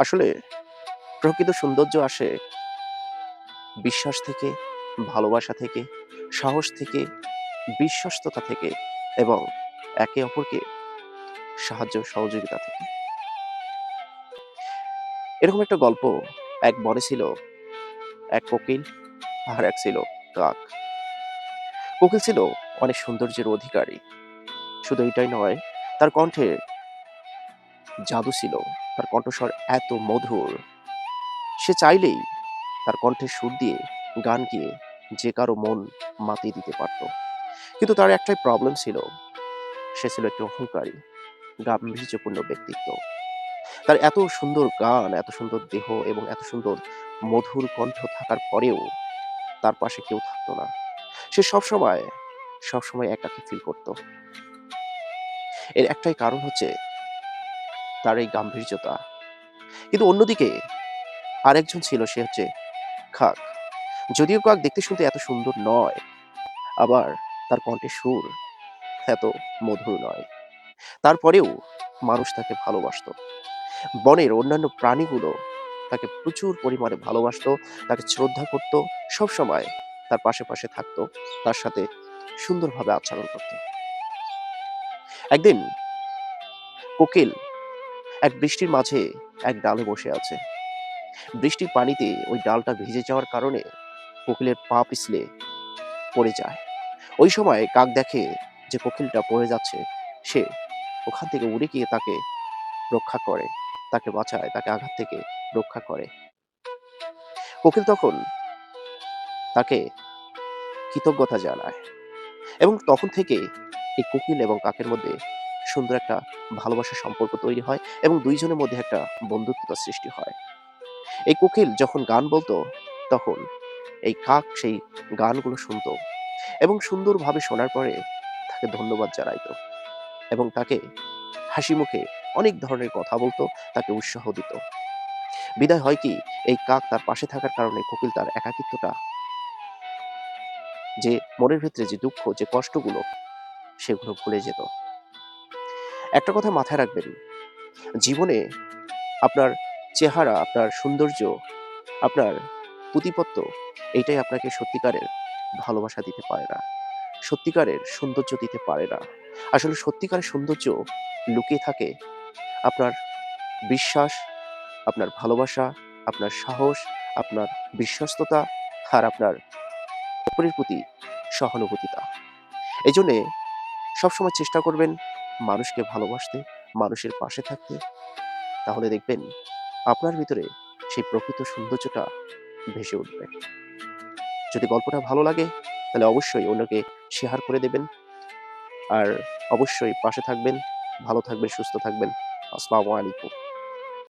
আসলে প্রকৃত সৌন্দর্য আসে বিশ্বাস থেকে, ভালোবাসা থেকে, সাহস থেকে, বিশ্বস্ততা থেকে এবং একে অপরকে সাহায্য সহযোগিতা থেকে। এরকম একটা গল্প এক বনে ছিল, এক কোকিল আর এক ছিল কাক। কোকিল ছিল অনেক সৌন্দর্যের অধিকারী। শুধু এটাই নয়, তার কণ্ঠে জাদু ছিল। তার কণ্ঠস্বর এত মধুর। সে চাইলেই তার কণ্ঠের সুর দিয়ে গান গিয়ে যে কারও মন মাতিয়ে দিতে পারত। কিন্তু তার একটাই প্রবলেম ছিল। সে ছিল একটি অহংকারী, গাম্ভীর্যপূর্ণ ব্যক্তিত্ব। তার এত সুন্দর গান, এত সুন্দর দেহ এবং এত সুন্দর মধুর কণ্ঠ থাকার পরেও তার পাশে কেউ থাকতো না। সে সবসময় সবসময় একাকী ফিল করত। এর একটাই কারণ হচ্ছে তার এই গাম্ভীর্যতা। কিন্তু অন্যদিকে আরেকজন ছিল, সে হচ্ছে খাক। যদিও কাক দেখতে শুনতে এত সুন্দর নয়, আবার তার কণ্ঠে সুর এত মধুর নয়। তারপরেও মানুষ তাকে ভালোবাসতো। বনের অন্যান্য প্রাণীগুলো তাকে প্রচুর পরিমাণে ভালোবাসতো, তাকে শ্রদ্ধা করত সব সময় তার পাশে পাশে থাকতো, তার সাথে সুন্দরভাবে আচরণ করত। একদিন কোকিল এক বৃষ্টির মাঝে এক ডালে বসে আছে। বৃষ্টির পানিতে ওই ডালটা ভিজে যাওয়ার কারণে কোকিলের পা পিছলে পড়ে যায়। ওই সময় কাক দেখে যে কোকিলটা পড়ে যাচ্ছে, সে ওখান থেকে উড়ে গিয়ে তাকে রক্ষা করে, তাকে বাঁচায়, তাকে আঘাত থেকে রক্ষা করে। কোকিল তখন তাকে কৃতজ্ঞতা জানায় এবং তখন থেকে এই কোকিল এবং কাকের মধ্যে সুন্দর একটা ভালোবাসার সম্পর্ক তৈরি হয় এবং দুইজনের মধ্যে একটা বন্ধুত্বতা সৃষ্টি হয়। এই কোকিল যখন গান বলতো, তখন এই কাক সেই গানগুলো শুনতো এবং সুন্দরভাবে শোনার পরে তাকে ধন্যবাদ জানাইতো এবং তাকে হাসি মুখে অনেক ধরনের কথা বলতো, তাকে উৎসাহ দিত। বিদায় হয় কি, এই কাক তার পাশে থাকার কারণে কোকিল তার একাকিত্বটা যে মনের ভিতরে যে দুঃখ, যে কষ্টগুলো, সেগুলো ভুলে যেত। একটা কথা মাথায় রাখবেন। জীবনে আপনার চেহারা, আপনার সৌন্দর্য, আপনার প্রতিপত্ত এইটাই আপনাকে সত্যিকারের ভালোবাসা দিতে পারে না। সত্যিকারের সৌন্দর্য দিতে পারে না। আসলে সত্যিকারের সৌন্দর্য লুকিয়ে থাকে আপনার বিশ্বাস, আপনার ভালোবাসা, আপনার সাহস, আপনার বিশ্বস্ততা আর আপনার অপরের প্রতি সহানুভূতিতা। এই জন্যে সবসময় চেষ্টা করবেন মানুষকে ভালোবাসতে, মানুষের পাশে থাকতে, তাহলে দেখবেন আপনার ভিতরে সেই প্রকৃত সৌন্দর্যটা ভেসে উঠবে। যদি গল্পটা ভালো লাগে, তাহলে অবশ্যই অন্যকে শেয়ার করে দেবেন। আর অবশ্যই পাশে থাকবেন, ভালো থাকবেন, সুস্থ থাকবেন। আসসালামু আলাইকুম।